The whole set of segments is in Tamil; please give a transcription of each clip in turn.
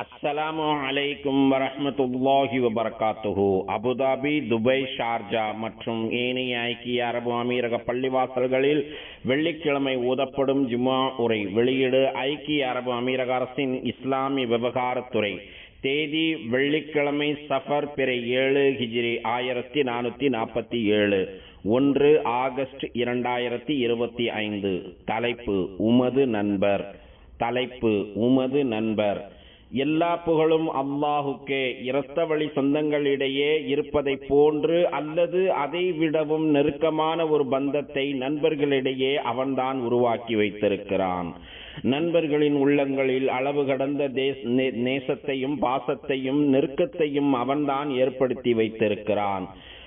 அஸ்ஸலாமு அலைக்கும் வரமத்துல்லாஹி வபரகாத்துஹு. அபுதாபி துபை ஷார்ஜா மற்றும் ஏனைய ஐக்கிய அரபு அமீரக பள்ளிவாசல்களில் வெள்ளிக்கிழமை ஊதப்படும் ஜுமா உரை வெளியீடு ஐக்கிய அரபு அமீரக அரசின் இஸ்லாமிய விவகாரத்துறை தேதி வெள்ளிக்கிழமை சஃபர் பிறை ஏழு ஹிஜ்ரி ஆயிரத்தி நானூற்றி நாற்பத்தி ஏழு ஒன்று ஆகஸ்ட் இரண்டாயிரத்தி இருபத்தி ஐந்து. தலைப்பு உமது நண்பர். தலைப்பு உமது நண்பர். எல்லா புகழும் அல்லாஹுக்கே. இரத்தவழி சொந்தங்களிடையே இருப்பதைப் போன்று அல்லது அதை விடவும் நெருக்கமான ஒரு பந்தத்தை நண்பர்களிடையே அவன்தான் உருவாக்கி வைத்திருக்கிறான். நண்பர்களின் உள்ளங்களில் அளவு கடந்த தேஸ் நே- நேசத்தையும் பாசத்தையும் நெருக்கத்தையும் அவன்தான் ஏற்படுத்தி வைத்திருக்கிறான்.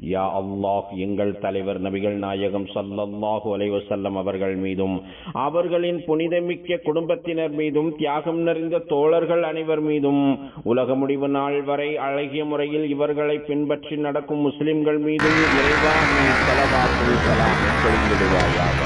யா அல்லாஹ் எங்கள் தலைவர் நபிகள் நாயகம் சல்லல்லாஹு அலைஹி செல்லம் அவர்கள் மீதும் அவர்களின் புனிதமிக்க குடும்பத்தினர் மீதும் தியாகம் நிறைந்த தோழர்கள் அனைவர் மீதும் உலக முடிவு நாள் வரை அழகிய முறையில் இவர்களை பின்பற்றி நடக்கும் முஸ்லிம்கள் மீதும் இறைவா நீ ஸலவாத்துல் ஸலாம் சொல்லிவிடுவாயாக.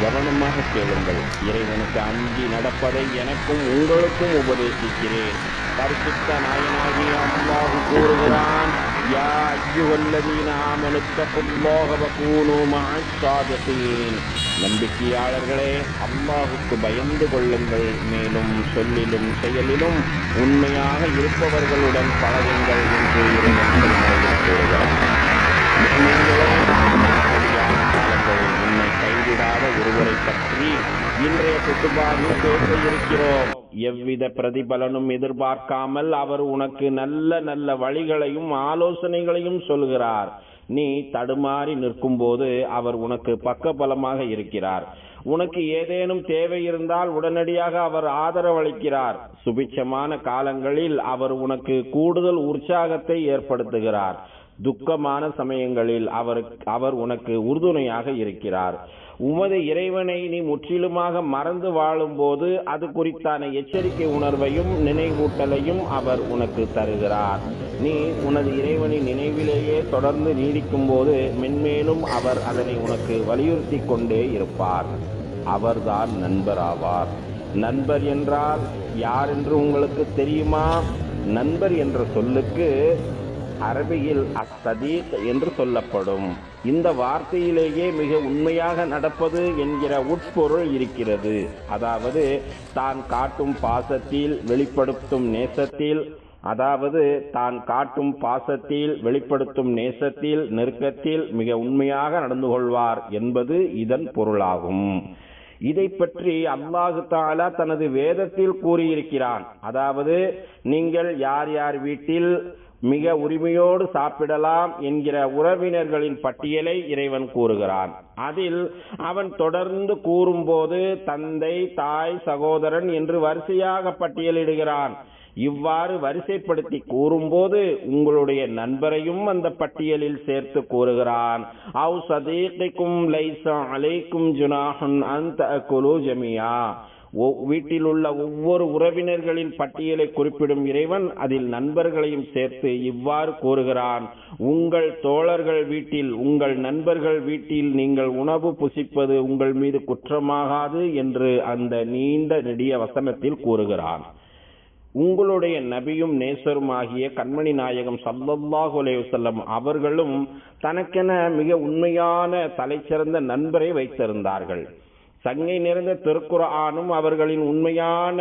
கவனமாக கேளுங்கள். இறைவனுக்கு அஞ்சி நடப்பதை எனக்கும் உங்களுக்கும் உபதேசிக்கிறேன். பரிசுத்த நாயனாகிய அல்லாஹ் கூறுகிறான் يا أيها الذين آمنوا اتقوا الله وكونوا مع الصادقين நம்பிக்கையாளர்களே அல்லாஹுக்கு பயந்து கொள்ளுங்கள் மேலும் சொல்லிலும் செயலிலும் உண்மையாக இருப்பவர்களுடன் பழகுங்கள் என்று இறைவன் கூறுகிறான் ஒருவரை பற்றி இன்றைய குத்துபாவில் பேச இருக்கிறோம். எவ்வித பிரதிபலனும் எதிர்பார்க்காமல் அவர் உனக்கு நல்ல நல்ல வழிகளையும் ஆலோசனைகளையும் சொல்கிறார். நீ தடுமாறி நிற்கும்போது அவர் உனக்கு பக்கபலமாக இருக்கிறார். உனக்கு ஏதேனும் தேவை இருந்தால் உடனடியாக அவர் ஆதரவளிக்கிறார். சுபிட்சமான காலங்களில் அவர் உனக்கு கூடுதல் உற்சாகத்தை ஏற்படுத்துகிறார். துக்கமான சமயங்களில் அவர் அவர் உனக்கு உறுதுணையாக இருக்கிறார். உமது இறைவனை நீ முற்றிலுமாக மறந்து வாழும்போது அது குறித்தான எச்சரிக்கை உணர்வையும் நினைவூட்டலையும் அவர் உனக்கு தருகிறார். நீ உனது இறைவனின் நினைவிலேயே தொடர்ந்து நீடிக்கும் போது மென்மேலும் அவர் அதனை உனக்கு வலியுறுத்தி கொண்டே இருப்பார். அவர்தான் நண்பராவார். நண்பர் என்றால் யார் என்று உங்களுக்கு தெரியுமா? நண்பர் என்ற சொல்லுக்கு அரபியில் அசதீக் என்று சொல்லப்படும். இந்த வார்த்தையிலேயே மிக உண்மையாக நடப்பது என்கிற உட்பொருள் இருக்கிறது. அதாவது தான் காட்டும் பாசத்தில் வெளிப்படுத்தும் நேசத்தில் அதாவது தான் காட்டும் பாசத்தில் வெளிப்படுத்தும் நேசத்தில் நெருக்கத்தில் மிக உண்மையாக நடந்து கொள்வார் என்பது இதன் பொருளாகும். இதை பற்றி அல்லாஹு தாலா தனது வேதத்தில் கூறியிருக்கிறான். அதாவது நீங்கள் யார் யார் வீட்டில் மிக உரிமையோடு சாப்பிடலாம் என்கிற உறவினர்களின் பட்டியலை இறைவன் கூறுகிறான். அதில் அவன் தொடர்ந்து கூறும்போது தந்தை தாய் சகோதரன் என்று வரிசையாக பட்டியலிடுகிறான். இவ்வாறு வரிசைப்படுத்தி கூறும்போது உங்களுடைய நண்பரையும் அந்த பட்டியலில் சேர்த்து கூறுகிறான். அவு சதீகிக்கும் லைசா அலைக்கும் ஜுனாஹன் அந்த குலு ஜமியா வீட்டில் உள்ள ஒவ்வொரு உறவினர்களின் பட்டியலை குறிப்பிடும் இறைவன் அதில் நண்பர்களையும் சேர்த்து இவ்வாறு கூறுகிறான் உங்கள் தோழர்கள் வீட்டில் உங்கள் நண்பர்கள் வீட்டில் நீங்கள் உணவு புசிப்பது உங்கள் மீது குற்றமாகாது என்று அந்த நீண்ட நெடிய வசனத்தில் கூறுகிறான். உங்களுடைய நபியும் நேசரும் ஆகிய கண்மணி நாயகம் சல்லல்லாஹு அலைஹி அவர்களும் தனக்கென மிக உண்மையான தலைச்சிறந்த நண்பரை வைத்திருந்தார்கள். சங்கை நிறைந்த திருக்குர்ஆனும் அவர்களின் உண்மையான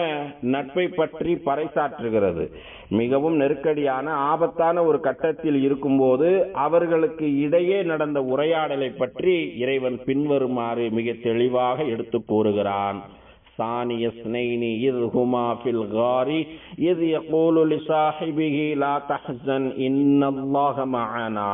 நட்பை பற்றி பறைசாற்றுகிறது மிகவும் நெருக்கடியான ஆபத்தான ஒரு கட்டத்தில் இருக்கும்போது அவர்களுக்கு இடையே நடந்த உரையாடலை பற்றி இறைவன் பின்வருமாறு மிக தெளிவாக எடுத்து கூறுகிறான் ثاني اثنين إذ هما في الغار إذ يقول لصاحبه لا تحزن إن الله معنا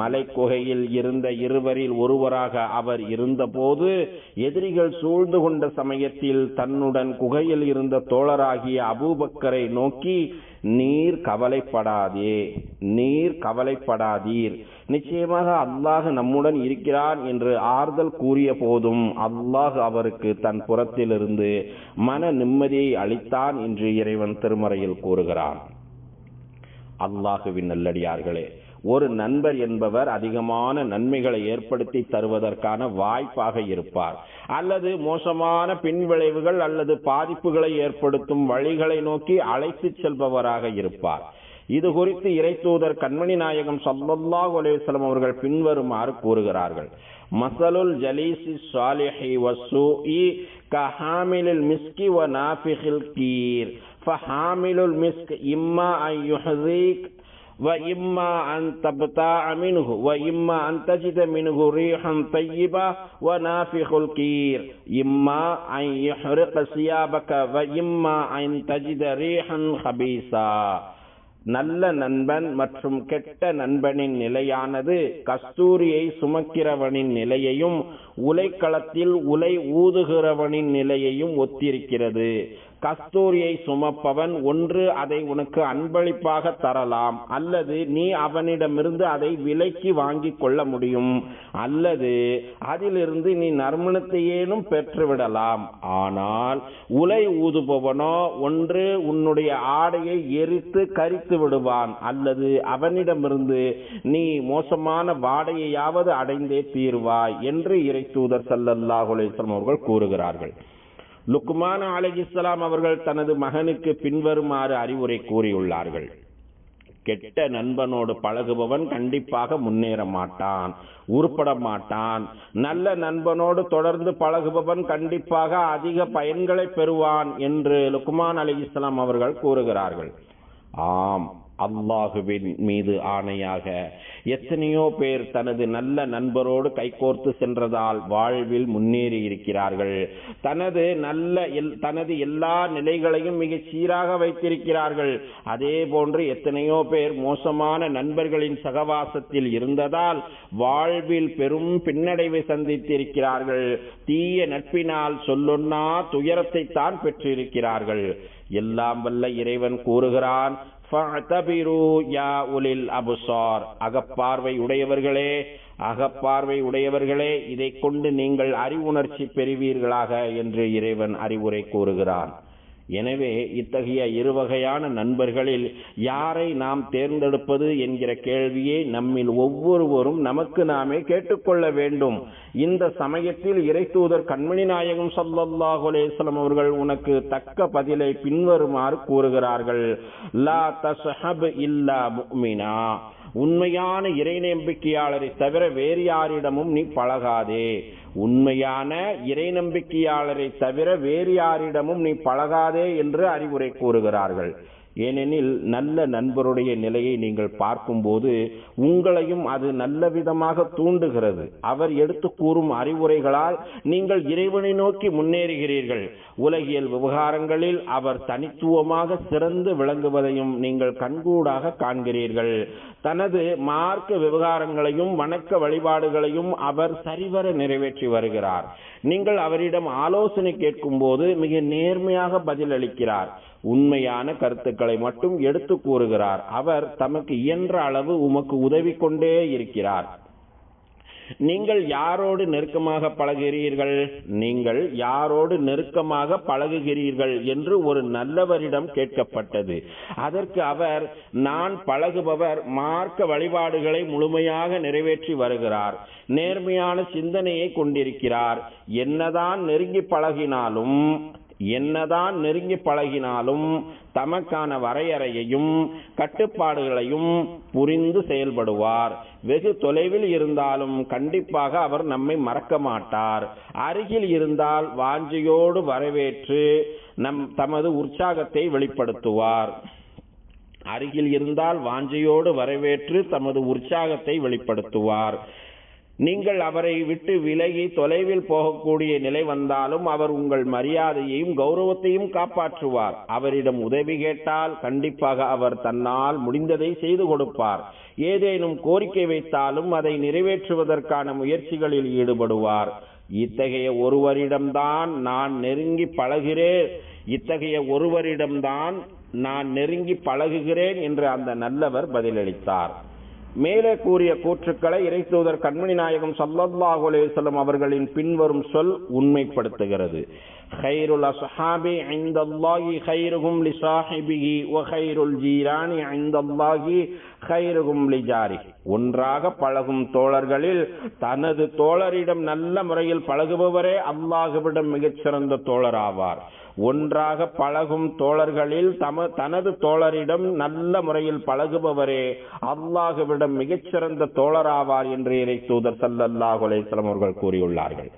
மலைக்குகையில் இருந்த இருவரில் ஒருவராக அவர் இருந்தபோது எதிரிகள் சூழ்ந்து கொண்ட சமயத்தில் தன்னுடன் குகையில் இருந்த தோழராகிய அபூபக்கரை நோக்கி நீர் கவலைப்படாதே நீர் கவலைப்படாதீர். நிச்சயமாக அல்லாஹ் நம்முடன் இருக்கிறான் என்று ஆறுதல் கூறிய போதும் அல்லாஹ் அவருக்கு தன் புறத்திலிருந்து மன நிம்மதியை அளித்தான் என்று இறைவன் திருமறையில் கூறுகிறான். அல்லாஹுவின் நல்லடியார்களே ஒரு நண்பர் என்பவர் அதிகமான நன்மைகளை ஏற்படுத்தி தருவதற்கான வாய்ப்பாக இருப்பார். அல்லது மோசமான பின்விளைவுகள் அல்லது பாதிப்புகளை ஏற்படுத்தும் வழிகளை நோக்கி அழைத்து செல்பவராக இருப்பார். இது குறித்து இறைத்தூதர் கண்மணி நாயகம் சல்லல்லாஹ் அலேஸ்லம் அவர்கள் பின்வருமாறு கூறுகிறார்கள். மசலுல் ஜலீசி சாலிஹி வசூஇ கஹாமிலில் மிஸ்கி வ நாஃபிஹில் கீர். ஃபஹாமிலுல் மிஸ்க் இம்மா ஐயுஹீக் வ இம்மா அன் தப்தா அமினுகு வ இம்மா அன் தஜித மினுகு ரீஹன் தையிபா வ நாஃபிஹுல் கீர் இம்மா அன் யஹ்ரிக சியாபக வ இம்மா ஹபீசா நல்ல நண்பன் மற்றும் கெட்ட நண்பனின் நிலையானது கஸ்தூரியை சுமக்கிறவனின் நிலையையும் உலைக்களத்தில் உலை ஊதுகிறவனின் நிலையையும் ஒத்திருக்கிறது. கஸ்தூரியை சுமப்பவன் ஒன்று அதை உனக்கு அன்பளிப்பாக தரலாம். அல்லது நீ அவனிடமிருந்து அதை விலைக்கு வாங்கிக் கொள்ள முடியும். அல்லது அதிலிருந்து நீ நறுமணத்தையேனும் பெற்றுவிடலாம். ஆனால் உலை ஊதுபவனோ ஒன்று உன்னுடைய ஆடையை எரித்து கரித்து விடுவான். அல்லது அவனிடமிருந்து நீ மோசமான வாடையையாவது அடைந்தே தீர்வாய் என்று இறை தூதர் சல்லல்லாஹுலேஸ்வரம் அவர்கள் கூறுகிறார்கள். லுக்மான் அலைஹிஸ்ஸலாம் அவர்கள் தனது மகனுக்கு பின்வருமாறு அறிவுரை கூறியுள்ளார்கள். கெட்ட நண்பனோடு பழகுபவன் கண்டிப்பாக முன்னேற மாட்டான் உருப்பட மாட்டான் நல்ல நண்பனோடு தொடர்ந்து பழகுபவன் கண்டிப்பாக அதிக பயன்களை பெறுவான் என்று லுக்மான் அலி இஸ்லாம் அவர்கள் கூறுகிறார்கள். ஆம் அல்லாஹுவின் மீது ஆணையாக. எத்தனையோ பேர் தனது நல்ல நண்பரோடு கைகோர்த்து சென்றதால் வாழ்வில் முன்னேறி இருக்கிறார்கள். தனது நல்ல எல்- தனது எல்லா நிலைகளையும் மிக சீராக வைத்திருக்கிறார்கள். அதே போன்று எத்தனையோ பேர் மோசமான நண்பர்களின் சகவாசத்தில் இருந்ததால் வாழ்வில் பெரும் பின்னடைவை சந்தித்திருக்கிறார்கள். தீய நட்பினால் சொல்லொன்னா துயரத்தை தான் பெற்றிருக்கிறார்கள். எல்லாம் வல்ல இறைவன் கூறுகிறான் யா உலில் அபுசார் அகப்பார்வை உடையவர்களே அகப்பார்வை உடையவர்களே இதைக் கொண்டு நீங்கள் அறிவுணர்ச்சி பெறுவீர்களாக என்று இறைவன் அறிவுரை கூறுகிறான். எனவே இத்தகைய இருவகையான நண்பர்களில் யாரை நாம் தேர்ந்தெடுப்பது என்கிற கேள்வியை நம்மில் ஒவ்வொருவரும் நமக்கு நாமே கேட்டுக்கொள்ள வேண்டும். இந்த சமயத்தில் இறைத்தூதர் கண்மணி நாயகம் ஸல்லல்லாஹு அலைஹி அவர்கள் உனக்கு தக்க பதிலை பின்வருமாறு கூறுகிறார்கள். லா தஸ்ஹப் இல்லா முக்மினா உண்மையான இறை நம்பிக்கையாளரை தவிர வேறு யாரிடமும் நீ பழகாதே. உண்மையான இறை நம்பிக்கையாளரை தவிர வேறு யாரிடமும் நீ பழகாதே என்று அறிவுரை கூறுகிறார்கள். ஏனெனில் நல்ல நண்பருடைய நிலையை நீங்கள் பார்க்கும்போது உங்களையும் அது நல்ல விதமாக தூண்டுகிறது. அவர் எடுத்து கூறும் அறிவுரைகளால் நீங்கள் இறைவனை நோக்கி முன்னேறுகிறீர்கள். உலகியல் விவகாரங்களில் அவர் தனித்துவமாக சிறந்து விளங்குவதையும் நீங்கள் கண்கூடாக காண்கிறீர்கள். தனது மார்க்க விவகாரங்களையும் வணக்க வழிபாடுகளையும் அவர் சரிவர நிறைவேற்றி வருகிறார். நீங்கள் அவரிடம் ஆலோசனை கேட்கும்போது மிக நேர்மையாக பதிலளிக்கிறார். உண்மையான கருத்துக்களை மட்டும் எடுத்து கூறுகிறார். அவர் தமக்கு இயன்ற அளவு உமக்கு உதவி கொண்டே இருக்கிறார். நீங்கள் யாரோடு நெருக்கமாக பழகுகிறீர்கள்? நீங்கள் யாரோடு நெருக்கமாக பழகுகிறீர்கள் என்று ஒரு நல்லவரிடம் கேட்கப்பட்டது. அதற்கு அவர் நான் பழகுபவர் மார்க்க வழிபாடுகளை முழுமையாக நிறைவேற்றி வருகிறார். நேர்மையான சிந்தனையை கொண்டிருக்கிறார். என்னதான் நெருங்கி பழகினாலும் என்னதான் நெருங்கி பழகினாலும் தமக்கான வரையறையையும் கட்டுப்பாடுகளையும் புரிந்து செயல்படுவார். வெகு தொலைவில் இருந்தாலும் கண்டிப்பாக அவர் நம்மை மறக்க மாட்டார். அருகில் இருந்தால் வாஞ்சியோடு வரவேற்று நம் தமது உற்சாகத்தை வெளிப்படுத்துவார். அருகில் இருந்தால் வாஞ்சையோடு வரவேற்று தமது உற்சாகத்தை வெளிப்படுத்துவார். நீங்கள் அவரை விட்டு விலகி தொலைவில் போகக்கூடிய நிலை வந்தாலும் அவர் உங்கள் மரியாதையையும் கௌரவத்தையும் காப்பாற்றுவார். அவரிடம் உதவி கேட்டால் கண்டிப்பாக அவர் தன்னால் முடிந்ததை செய்து கொடுப்பார். ஏதேனும் கோரிக்கை வைத்தாலும் அதை நிறைவேற்றுவதற்கான முயற்சிகளில் ஈடுபடுவார். இத்தகைய ஒருவரிடம்தான் நான் நெருங்கி பழகிறேன் இத்தகைய ஒருவரிடம்தான் நான் நெருங்கி பழகுகிறேன் என்று அந்த நல்லவர் பதிலளித்தார். மேலே கூறிய கூற்றுக்களை இறைத்தூதர் கண்மணி நாயகம் சல்லல்லாஹு அலேசல்லம் அவர்களின் பின்வரும் சொல் உண்மைப்படுத்துகிறது. ஹைருல் அஸ்ஹாபி ஐந்தல்லாஹி ஹைருகும் லி சாஹிபிஹி ஒ ஹைருல் ஜீரானி ஐந்தல்லாஹி ஹைருகும் லி ஜாரி. ஒன்றாக பழகும் தோழர்களில் தனது தோழரிடம் நல்ல முறையில் பழகுபவரே அல்லாஹுவிடம் மிகச்சிறந்த தோழர் ஆவார் ஒன்றாக பழகும் தோழர்களில் தம தனது தோழரிடம் நல்ல முறையில் பழகுபவரே அல்லாஹுவிடம் மிகச்சிறந்த தோழராவார் என்று இறை தூதர் சல்லல்லாஹு அவர்கள் கூறியுள்ளார்கள்.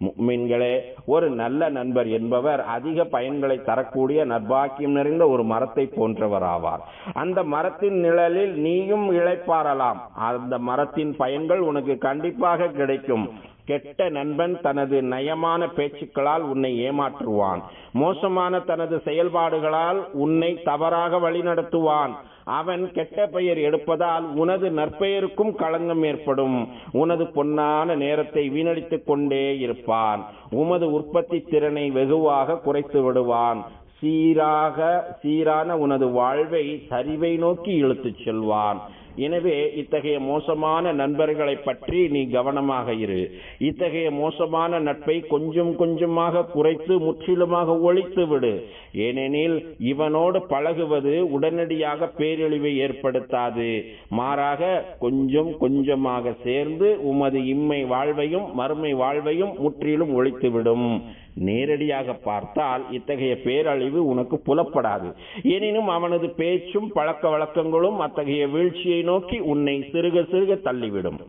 முக்மின்களே ஒரு நல்ல நண்பர் என்பவர் அதிக பயன்களை தரக்கூடிய நற்பாக்கியம் நிறைந்த ஒரு மரத்தை போன்றவர் ஆவார் அந்த மரத்தின் நிழலில் நீயும் இழைப்பாரலாம் அந்த மரத்தின் பயன்கள் உனக்கு கண்டிப்பாக கிடைக்கும். கெட்ட நண்பன் தனது நயமான பேச்சுக்களால் உன்னை ஏமாற்றுவான். மோசமான தனது செயல்பாடுகளால் உன்னை தவறாக வழிநடத்துவான். அவன் கெட்ட பெயர் எடுப்பதால் உனது நற்பெயருக்கும் களங்கம் ஏற்படும். உனது பொன்னான நேரத்தை வீணடித்துக் கொண்டே இருப்பான். உமது உற்பத்தி திறனை வெகுவாக குறைத்து விடுவான். சீராக சீரான உனது வாழ்வை சரிவை நோக்கி இழுத்துச் செல்வான். எனவே இத்தகைய மோசமான நண்பர்களை பற்றி நீ கவனமாக இரு. இத்தகைய மோசமான நட்பை கொஞ்சம் கொஞ்சமாக குறைத்து முற்றிலுமாக ஒழித்து விடு. ஏனெனில் இவனோடு பழகுவது உடனடியாக பேரழிவை ஏற்படுத்தாது. மாறாக கொஞ்சம் கொஞ்சமாக சேர்ந்து உமது இம்மை வாழ்வையும் மறுமை வாழ்வையும் முற்றிலும் ஒழித்துவிடும். நேரடியாக பார்த்தால் இத்தகைய பேரழிவு உனக்கு புலப்படாது. எனினும் அவனது பேச்சும் பழக்க வழக்கங்களும் அத்தகைய வீழ்ச்சியை நோக்கி உன்னை சிறுக சிறுக தள்ளிவிடும்.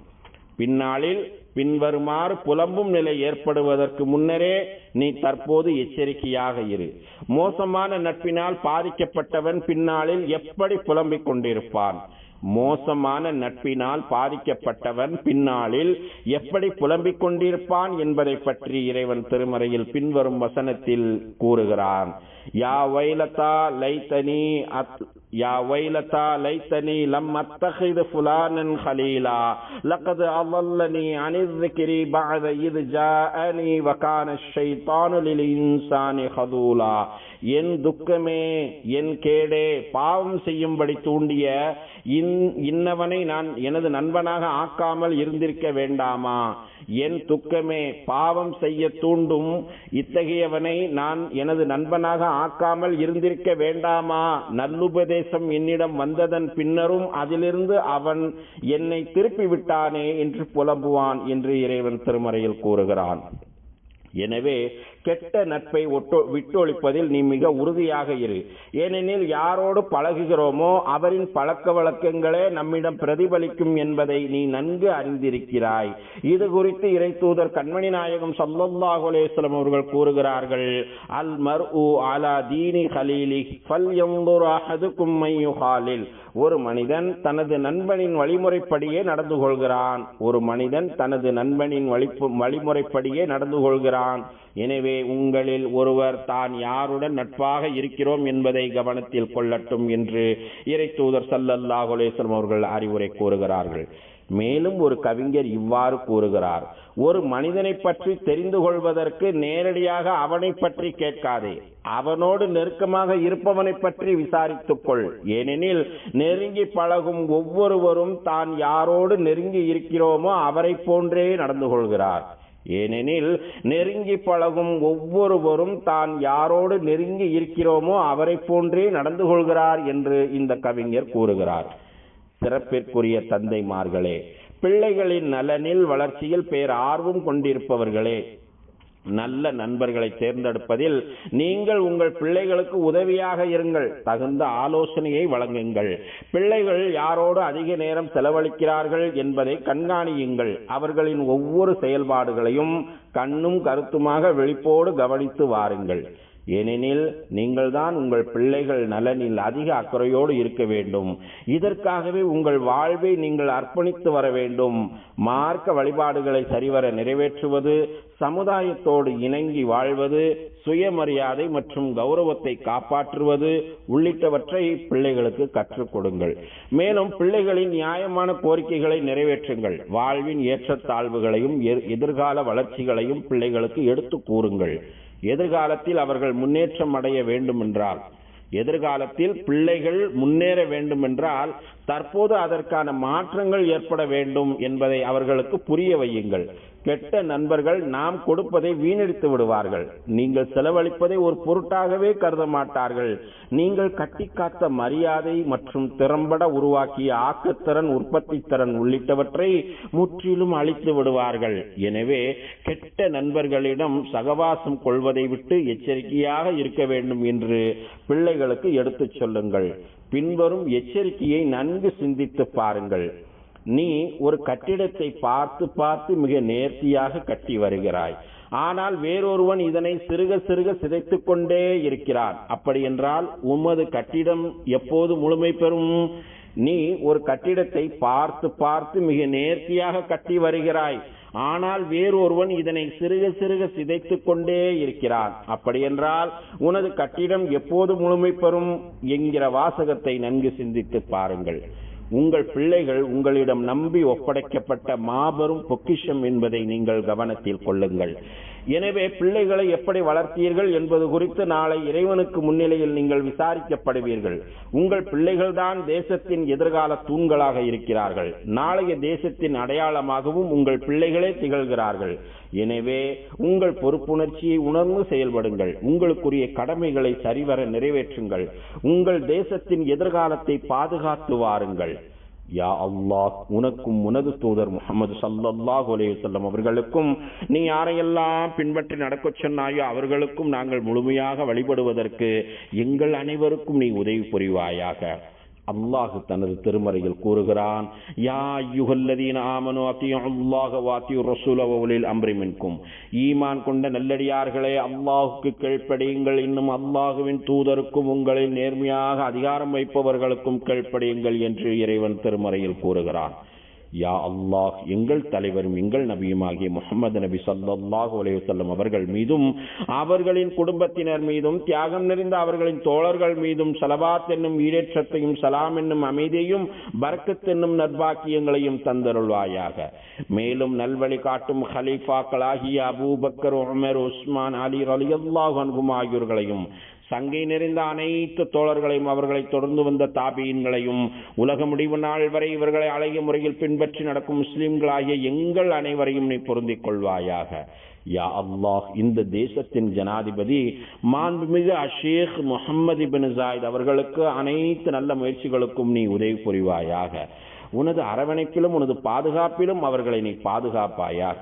பின்னாளில் பின்வருமாறு புலம்பும் நிலை ஏற்படுவதற்கு முன்னரே நீ தற்போது எச்சரிக்கையாக இரு. மோசமான நட்பினால் பாதிக்கப்பட்டவன் பின்னாளில் எப்படி புலம்பிக் கொண்டிருப்பான்? மோசமான நட்பினால் பாதிக்கப்பட்டவன் பின்னாளில் எப்படி புலம்பிக் கொண்டிருப்பான் என்பதை பற்றி இறைவன் திருமறையில் பின்வரும் வசனத்தில் கூறுகிறான். யா வைலதா லைத்தனி அத் யா வைலதா லைத்தனி லம் அத்தஹிது அவல்லனி அனிர்திகிரி பாத வகான ஷைத்தானு லில் இன்சானி ஹதூலா. என் துக்கமே என் கேடே பாவம் செய்யும்படி தூண்டிய இன்னவனை நான் எனது நண்பனாக ஆக்காமல் இருந்திருக்க வேண்டாமா? என் துக்கமே பாவம் செய்ய தூண்டும் இத்தகையவனை நான் எனது நண்பனாக ஆக்காமல் இருந்திருக்க வேண்டாமா? நல்லுபதேசம் என்னிடம் வந்ததன் பின்னரும் அதிலிருந்து அவன் என்னை திருப்பி விட்டானே என்று புலம்புவான் என்று இறைவன் திருமறையில் கூறுகிறான். எனவே கெட்ட நட்பை ஒட்டோ விட்டொழிப்பதில் நீ மிக உறுதியாக இரு. ஏனெனில் யாரோடு பழகுகிறோமோ அவரின் பழக்க வழக்கங்களே நம்மிடம் பிரதிபலிக்கும் என்பதை நீ நன்கு அறிந்திருக்கிறாய். இது குறித்து இறை தூதர் கண்மணி நாயகம் சல்லல்லாஹு அலேஸ்லம் அவர்கள் கூறுகிறார்கள். அல் மர் உ அலா தீனி ஹலீலி ஃபல் எம்புர் அஹதுக்கும் மையுஹாலில் ஒரு மனிதன் தனது நண்பனின் வழிமுறைப்படியே நடந்து கொள்கிறான். ஒரு மனிதன் தனது நண்பனின் வழிப்பு வழிமுறைப்படியே நடந்து கொள்கிறான். எனவே உங்களில் ஒருவர் தான் யாருடன் நட்பாக இருக்கிறோம் என்பதை கவனத்தில் கொள்ளட்டும் என்று இறை தூதர் சல்லல்லாஹு அவர்கள் அறிவுரை கூறுகிறார்கள். மேலும் ஒரு கவிஞர் இவ்வாறு கூறுகிறார் ஒரு மனிதனை பற்றி தெரிந்து கொள்வதற்கு நேரடியாக அவனை பற்றி கேட்காதே. அவனோடு நெருக்கமாக இருப்பவனை பற்றி விசாரித்துக்கொள் ஏனெனில் நெருங்கி பழகும் ஒவ்வொருவரும் தான் யாரோடு நெருங்கி இருக்கிறோமோ அவரை போன்றே நடந்து கொள்கிறார். ஏனெனில் நெருங்கி பழகும் ஒவ்வொருவரும் தான் யாரோடு நெருங்கி இருக்கிறோமோ அவரை போன்றே நடந்து கொள்கிறார் என்று இந்த கவிஞர் கூறுகிறார். சிறப்பிற்குரிய தந்தைமார்களே பிள்ளைகளின் நலனில் வளர்ச்சியில் பேர் ஆர்வம் கொண்டிருப்பவர்களே நல்ல நண்பர்களை தேர்ந்தெடுப்பதில் நீங்கள் உங்கள் பிள்ளைகளுக்கு உதவியாக இருங்கள். தகுந்த ஆலோசனையை வழங்குங்கள். பிள்ளைகள் யாரோடு அதிக நேரம் செலவழிக்கிறார்கள் என்பதை கண்காணியுங்கள். அவர்களின் ஒவ்வொரு செயல்பாடுகளையும் கண்ணும் கருத்துமாக விழிப்போடு கவனித்து வாருங்கள். ஏனெனில் நீங்கள்தான் உங்கள் பிள்ளைகள் நலனில் அதிக அக்கறையோடு இருக்க வேண்டும். இதற்காகவே உங்கள் வாழ்வை நீங்கள் அர்ப்பணித்து வர வேண்டும். மார்க்க வழிபாடுகளை சரிவர நிறைவேற்றுவது சமுதாயத்தோடு இணங்கி வாழ்வது சுயமரியாதை மற்றும் கௌரவத்தை காப்பாற்றுவது உள்ளிட்டவற்றை பிள்ளைகளுக்கு கற்றுக் கொடுங்கள். மேலும் பிள்ளைகளின் நியாயமான கோரிக்கைகளை நிறைவேற்றுங்கள். வாழ்வின் ஏற்றத்தாழ்வுகளையும் எதிர்கால வளர்ச்சிகளையும் பிள்ளைகளுக்கு எடுத்து கூறுங்கள். எதிர்காலத்தில் அவர்கள் முன்னேற்றம் அடைய வேண்டுமென்றால் எதிர்காலத்தில் பிள்ளைகள் முன்னேற வேண்டுமென்றால் தற்போது அதற்கான மாற்றங்கள் ஏற்பட வேண்டும் என்பதை அவர்களுக்கு புரிய வையுங்கள். கெட்ட நண்பர்கள் நாம் கொடுப்பதை வீணடித்து விடுவார்கள். நீங்கள் செலவழிப்பதை ஒரு பொருட்டாகவே கருத மாட்டார்கள். நீங்கள் கட்டி காத்த மரியாதை மற்றும் திறம்பட உருவாக்கிய ஆக்கத்திறன் உற்பத்தி திறன் உள்ளிட்டவற்றை முற்றிலும் அழித்து விடுவார்கள். எனவே கெட்ட நண்பர்களிடம் சகவாசம் கொள்வதை விட்டு எச்சரிக்கையாக இருக்க வேண்டும் என்று பிள்ளைகளுக்கு எடுத்துச் சொல்லுங்கள். பின்வரும் எச்சரிக்கையை நன்கு சிந்தித்து பாருங்கள். நீ ஒரு கட்டிடத்தை பார்த்து பார்த்து மிக நேர்த்தியாக கட்டி வருகிறாய். ஆனால் வேறொருவன் இதனை சிறுக சிறுக சிதைத்துக் கொண்டே இருக்கிறான். அப்படி என்றால் உமது கட்டிடம் எப்போது முழுமை பெறும்? நீ ஒரு கட்டிடத்தை பார்த்து பார்த்து மிக நேர்த்தியாக கட்டி வருகிறாய். ஆனால் வேறொருவன் இதனை சிறுக சிறுக சிதைத்துக் கொண்டே இருக்கிறான். அப்படியென்றால் உனது கட்டிடம் எப்போது முழுமை பெறும் என்கிற வாசகத்தை நன்கு சிந்தித்து பாருங்கள். உங்கள் பிள்ளைகள் உங்களிடம் நம்பி ஒப்படைக்கப்பட்ட மாபெரும் பொக்கிஷம் என்பதை நீங்கள் கவனத்தில் கொள்ளுங்கள். எனவே பிள்ளைகளை எப்படி வளர்த்தீர்கள் என்பது குறித்து நாளை இறைவனுக்கு முன்னிலையில் நீங்கள் விசாரிக்கப்படுவீர்கள். உங்கள் பிள்ளைகள்தான் தேசத்தின் எதிர்கால தூண்களாக இருக்கிறார்கள். நாளைய தேசத்தின் அடையாளமாகவும் உங்கள் பிள்ளைகளே திகழ்கிறார்கள். எனவே உங்கள் பொறுப்புணர்ச்சியை உணர்ந்து செயல்படுங்கள். உங்களுக்குரிய கடமைகளை சரிவர நிறைவேற்றுங்கள். உங்கள் தேசத்தின் எதிர்காலத்தை பாதுகாத்து வாருங்கள். யா அல்லாஹ் உனக்கும் உனது தூதர் முகமது சல்லாஹ் அலைஹி அவர்களுக்கும் நீ யாரையெல்லாம் பின்பற்றி நடக்கச் சொன்னாயோ அவர்களுக்கும் நாங்கள் முழுமையாக வழிபடுவதற்கு எங்கள் அனைவருக்கும் நீ உதவி புரிவாயாக. அல்லாஹ் தனது திருமறையில் கூறுகிறான் யா யுகல்லதீன ஆமனு அத்தியும் அல்லாஹ வாத்தியு ரசூல வலில் ஈமான் கொண்ட நல்லடியார்களே அல்லாஹுக்கு கீழ்ப்படியுங்கள். இன்னும் அல்லாஹுவின் தூதருக்கும் உங்களை நேர்மையாக அதிகாரம் வைப்பவர்களுக்கும் கீழ்ப்படியுங்கள் என்று இறைவன் திருமறையில் கூறுகிறான். யா அல்லாஹ் எங்கள் தலைவரும் எங்கள் நபியுமாகிய முகமது நபி ஸல்லல்லாஹு அலைஹி அவர்கள் மீதும் அவர்களின் குடும்பத்தினர் மீதும் தியாகம் நிறைந்த அவர்களின் தோழர்கள் மீதும் சலபாத் என்னும் ஈடேற்றத்தையும் சலாம் என்னும் அமைதியையும் பரக்கத் என்னும் நற்பாக்கியங்களையும் தந்தருள்வாயாக. மேலும் நல்வழி காட்டும் ஹலீஃபாக்களாகிய Abu Bakr Umar Usman Ali Ali Allah அன்பும் ஆகியோர்களையும் சங்கை நிறைந்த அனைத்து தோழர்களையும் அவர்களை தொடர்ந்து வந்த தாபியின்களையும் உலக முடிவு நாள் வரை இவர்களை அழகிய முறையில் பின்பற்றி நடக்கும் முஸ்லிம்களாகிய எங்கள் அனைவரையும் நீ பொருந்திக் கொள்வாயாக. யா அல்லாஹ் இந்த தேசத்தின் ஜனாதிபதி மாண்புமிகு அஷேக் முகமது பின் ஜாயித் அவர்களுக்கு அனைத்து நல்ல முயற்சிகளுக்கும் நீ உதவி புரிவாயாக. உனது அரவணைப்பிலும் உனது பாதுகாப்பிலும் அவர்களை நீ பாதுகாப்பாயாக.